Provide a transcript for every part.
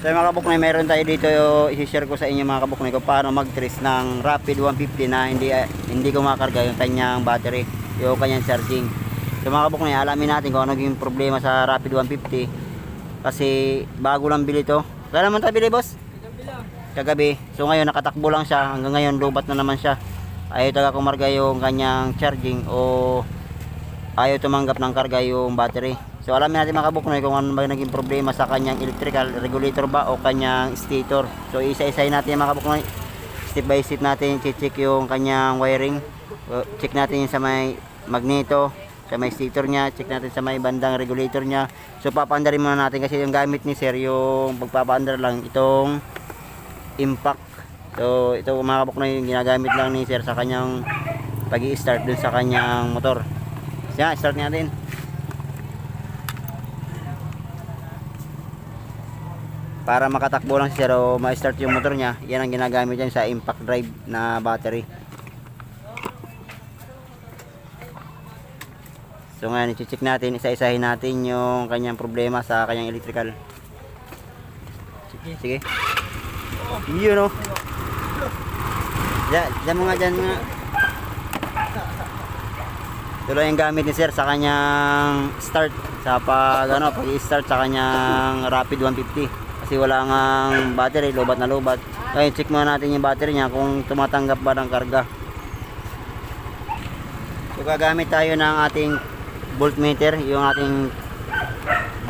So mga kabuknoy, meron tayo dito i-share ko sa inyo mga kabuknoy kung paano mag-trace ng Rapid 150 na hindi eh, hindi kumakarga yung kanyang battery, yung kanyang charging. So mga kabuknoy, alamin natin kung ano yung problema sa Rapid 150 kasi bago lang bili to. Kaya naman tayo bili boss? Kagabi. So ngayon nakatakbo lang siya, hanggang ngayon lubat na naman siya. Ayaw taga kumarga yung kanyang charging o ayaw tumanggap ng karga yung battery. So alamin natin mga kabuknoy kung ano ba naging problema sa kanyang electrical regulator ba o kanyang stator. So isa-isahin natin mga kabuknoy. Step by step natin check yung kanyang wiring. Check natin sa may magneto, sa may stator niya, check natin sa may bandang regulator niya. So papaandarin muna natin kasi yung gamit ni sir yung pagpapaandar lang itong impact. So ito mga kabuknoy yung ginagamit lang ni sir sa kanyang pag start dun sa kanyang motor. So, yan, start natin. Para makatakbo lang si Sir o ma-start yung motor niya, yan ang ginagamit yan sa impact drive na battery. So ngayon, i-check natin, isa-isahin natin yung kanyang problema sa kanyang electrical. Sige. Sige. Yun o. Diyan, diyan mo nga dyan nga. Tuloy yung gamit ni Sir sa kanyang start sa pag ano, pag-start sa kanyang Rapid 150 kasi wala ngang battery, lobat na lobat. Ngayon check muna natin yung battery niya kung tumatanggap ba ng karga. So gagamit tayo ng ating voltmeter, yung ating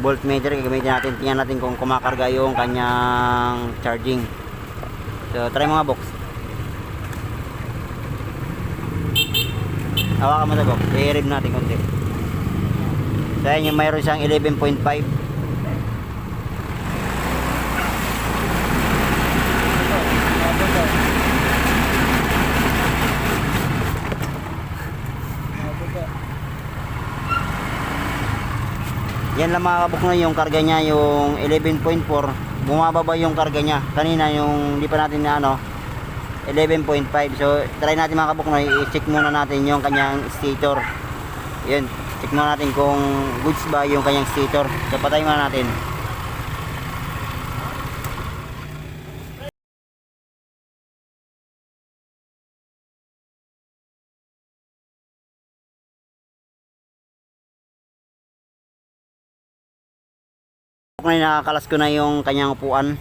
voltmeter gagamitin natin, tingnan natin kung kumakarga yung kanyang charging. So try mga box. Hawakan mo ito box, i-rev natin konti. So ayan yung mayroon siyang 11.5 Yan lang mga kabukno yung karga niya yung 11.4 bumababa yung karga niya? Kanina yung hindi pa natin na ano 11.5 so try natin mga kabukno i-check muna natin yung kanyang stator. Yun check muna natin kung goods ba yung kanyang stator. So patay muna natin Kung nakakalas ko na yung kanyang upuan,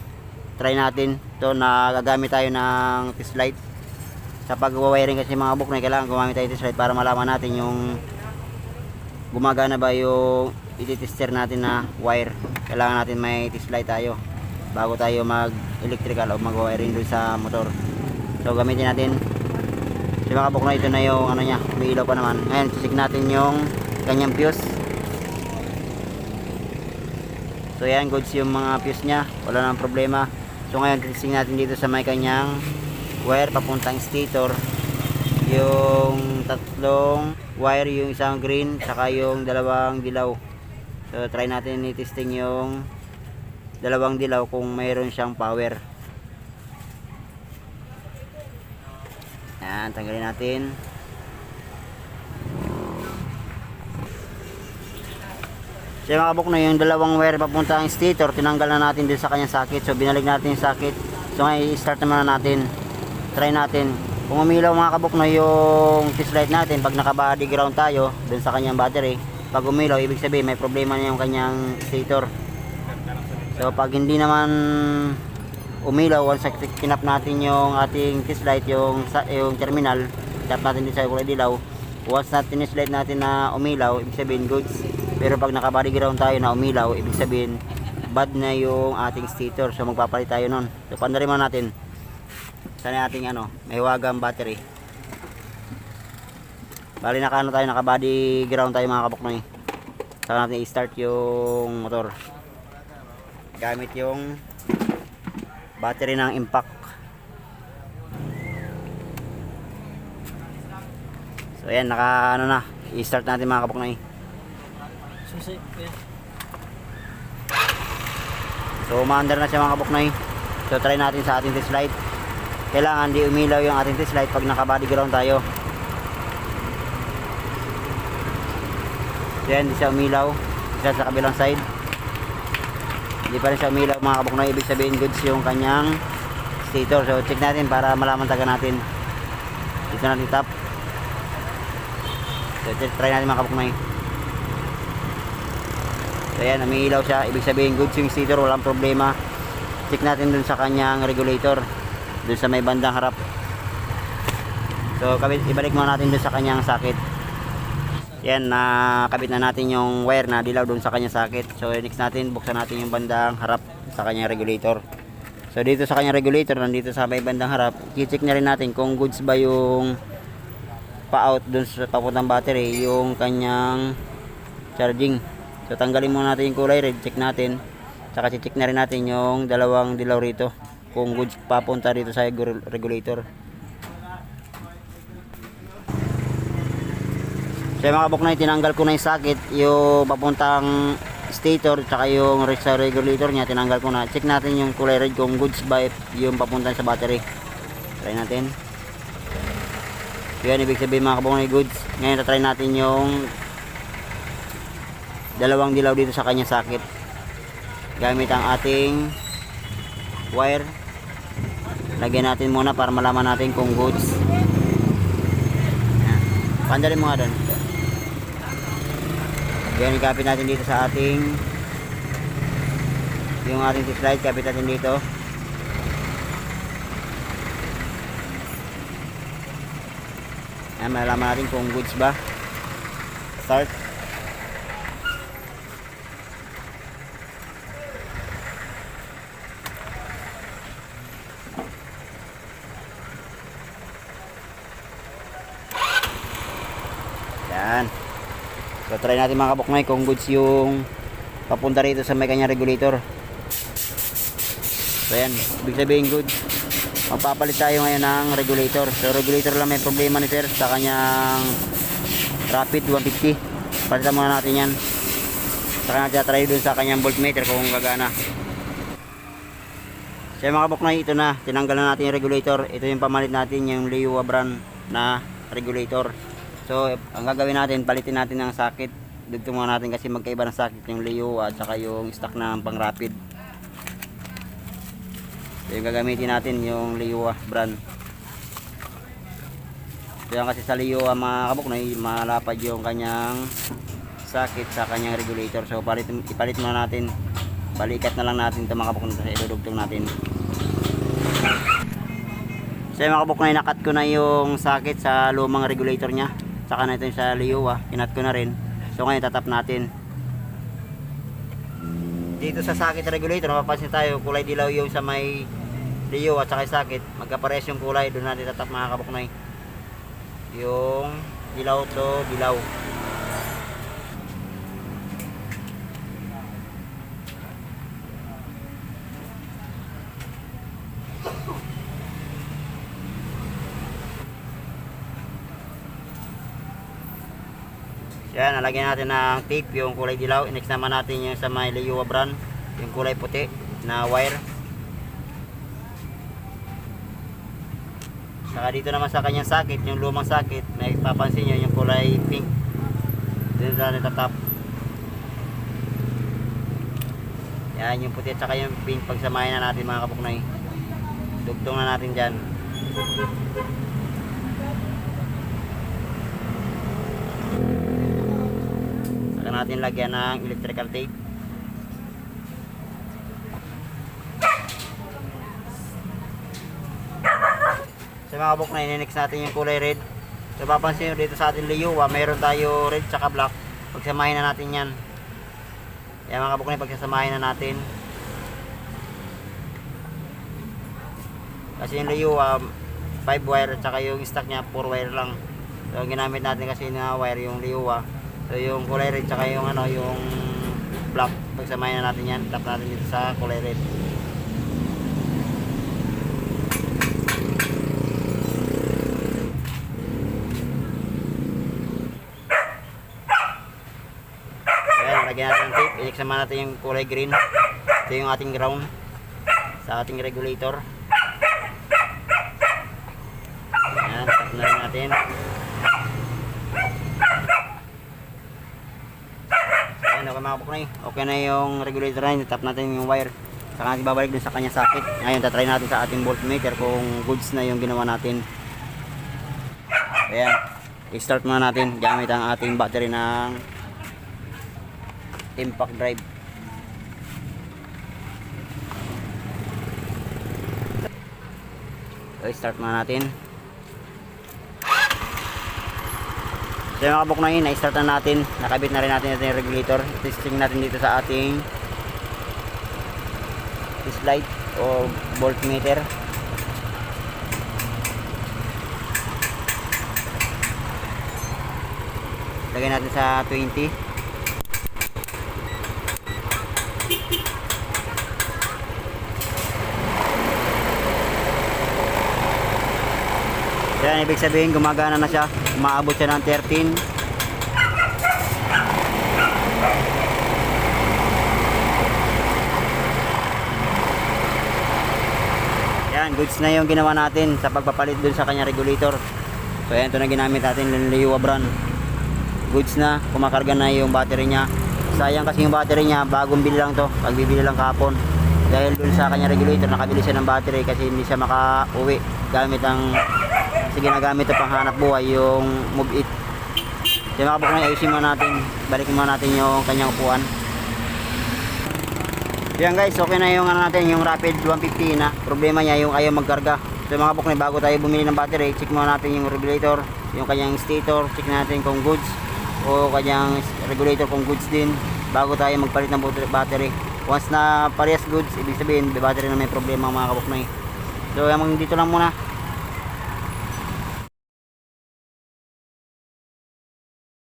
try natin. to na gagamit tayo ng test light. Sa pag-wiring kasi mga na kailangan gumamit tayo ng test light para malaman natin yung gumagana ba yung ititester natin na wire. Kailangan natin may test light tayo bago tayo mag electrical o mag wiring dun sa motor. So gamitin natin. Si mga na ito na yung ano niya, may ilaw pa naman. Ngayon, sisig natin yung kanyang fuse. So yan, goods yung mga fuse niya. Wala nang problema. So ngayon, testing natin dito sa may kanyang wire papuntang stator. Yung tatlong wire, yung isang green, saka yung dalawang dilaw. So try natin i-testing yung dalawang dilaw kung mayroon siyang power. Yan, tanggalin natin. So yung mga na yung dalawang wire papunta ang stator, tinanggal na natin din sa kanyang socket. So binalik natin yung socket. So ngayon i-start naman na natin. Try natin. Kung umilaw mga kabuk na yung test light natin, pag naka-body ground tayo dun sa kanyang battery, pag umilaw, ibig sabihin may problema na yung kanyang stator. So pag hindi naman umilaw, once na kinap natin yung ating test light, yung, yung terminal, tap natin din sa kulay dilaw, once na test light natin na umilaw, ibig sabihin goods. Pero pag naka-body ground tayo na umilaw, ibig sabihin bad na yung ating stator. So magpapalit tayo nun. So pandarin mo natin. Sana ating ano, may wagang battery. Bali naka ano tayo, naka body ground tayo mga kabuknoy. Saka natin i-start yung motor. Gamit yung battery ng impact. So ayan, naka ano na. I-start natin mga kabuknoy. Susi. Kuya. So umaandar na siya mga kabuknoy. So try natin sa ating test light. Kailangan di umilaw yung ating test light pag naka body ground tayo. Yan, di siya umilaw. Isa sa kabilang side. Hindi pa rin siya umilaw mga kabuknoy. Ibig sabihin goods yung kanyang stator. So check natin para malaman taga natin. Dito natin tap. So try natin mga kabuknoy. So yan, umiilaw siya. Ibig sabihin goods yung stator. Walang problema. Check natin dun sa kanyang regulator. Dun sa may bandang harap. So kabit, ibalik muna natin dun sa kanyang sakit. Yan, nakabit na natin yung wire na dilaw doon sa kanyang sakit. So next natin, buksan natin yung bandang harap sa kanyang regulator. So dito sa kanyang regulator, nandito sa may bandang harap, i-check na rin natin kung goods ba yung pa-out doon sa papuntang battery, yung kanyang charging. So tanggalin muna natin yung kulay red, check natin. Saka check na rin natin yung dalawang dilaw rito kung goods papunta dito sa regulator. So yung mga buknoy, tinanggal ko na yung sakit, yung papuntang stator, tsaka yung sa regulator niya, tinanggal ko na. Check natin yung kulay red kung goods ba yung papunta sa battery. Try natin. Yan, ibig sabihin mga kabuknoy goods. Ngayon, try natin yung dalawang dilaw dito sa kanya sakit. Gamit ang ating wire. Lagyan natin muna para malaman natin kung goods. Pandalin mo nga doon. Yan, ikapit natin dito sa ating yung ating slide, kapit natin dito. Yan, malalaman natin kung goods ba. Start. Yan. So try natin mga kabuknoy kung goods yung papunta rito sa may kanya regulator. So yan, ibig sabihin good. Magpapalit tayo ngayon ng regulator. So regulator lang may problema ni sir sa kanyang Rapid 150. Palitan muna natin yan. Saka natin try dun sa kanyang voltmeter kung gagana. So yung mga kabuknoy, ito na. Tinanggal na natin yung regulator. Ito yung pamalit natin yung Liwa brand na regulator. So, ang gagawin natin, palitin natin ng sakit. Dugtong muna natin kasi magkaiba ng sakit yung Leo at saka yung stock ng pang rapid. So, yung gagamitin natin yung Leo brand. So, yan kasi sa Leo mga kabuknoy, malapad yung kanyang sakit sa kanyang regulator. So, palit, ipalit muna natin. Balikat na lang natin ito mga kabuknoy kasi idudugtong natin. So yung mga kabuknoy, nakat ko na yung sakit sa lumang regulator niya. Saka na ito yung sa Liowa, kinat ko na rin. So ngayon tatap natin. Dito sa sakit regulator, mapapansin tayo, kulay dilaw yung sa may Liowa at saka sakit. Magkapares yung kulay, doon natin tatap mga kabuknoy. Yung dilaw to dilaw. Yan, nalagyan natin ng tape yung kulay dilaw. Next naman natin yung sa may Leyua brand, yung kulay puti na wire. Saka dito naman sa kanyang sakit, yung lumang sakit, may papansin nyo yung kulay pink. Dito natin tatap. Yan, yung puti at saka yung pink, pagsamahin na natin mga kabuknoy. Dugtong na natin dyan. Saka natin lagyan ng electrical tape. Sa mga book na next natin yung kulay red. So papansin nyo dito sa ating Liyuwa, mayroon tayo red tsaka black. Pagsamahin na natin yan. Yan mga book na pagsasamahin na natin. Kasi yung Liyuwa, 5 wire at saka yung stock niya 4 wire lang. So ginamit natin kasi na wire yung Liyuwa. So yung kulay red tsaka yung ano yung black pagsamahin na natin yan. Tap natin dito sa kulay red. Ayan, lagyan natin ng tape. Natin yung kulay green. Ito yung ating ground sa ating regulator. Ayan, tap na natin. Okay mga kabuknoy, okay na yung regulator na yun. Tap natin yung wire. Saka natin babalik dun sa kanya socket. Ngayon, tatry natin sa ating voltmeter kung goods na yung ginawa natin. Ayan. I-start muna natin gamit ang ating battery ng impact drive. So, i-start muna natin. So yung mga kabuk na yun, na-start na natin. Nakabit na rin natin yung regulator. Testing natin dito sa ating test light o voltmeter. Lagay natin sa 20. Yan, ibig sabihin gumagana na siya. Umaabot siya ng 13. Yan, goods na yung ginawa natin sa pagpapalit dun sa kanya regulator. So yan, ito na ginamit natin, Liwa brand. Goods na, kumakarga na yung battery niya. Sayang kasi yung battery niya, bagong bili lang to. Pagbibili lang kahapon. Dahil dun sa kanya regulator, nakabili siya ng battery kasi hindi siya maka-uwi gamit ang kasi ginagamit ito pang hanap buhay yung move it so mga kabuknoy ayusin muna natin. Balikin muna natin yung kanyang upuan. Yan guys okay na yung ano natin yung rapid 150 na problema niya yung ayaw magkarga. So mga kabuknoy bago tayo bumili ng battery check muna natin yung regulator yung kanyang stator check natin kung goods o kanyang regulator kung goods din bago tayo magpalit ng battery. Once na parehas goods ibig sabihin battery na may problema mga kabuknoy so yung dito lang muna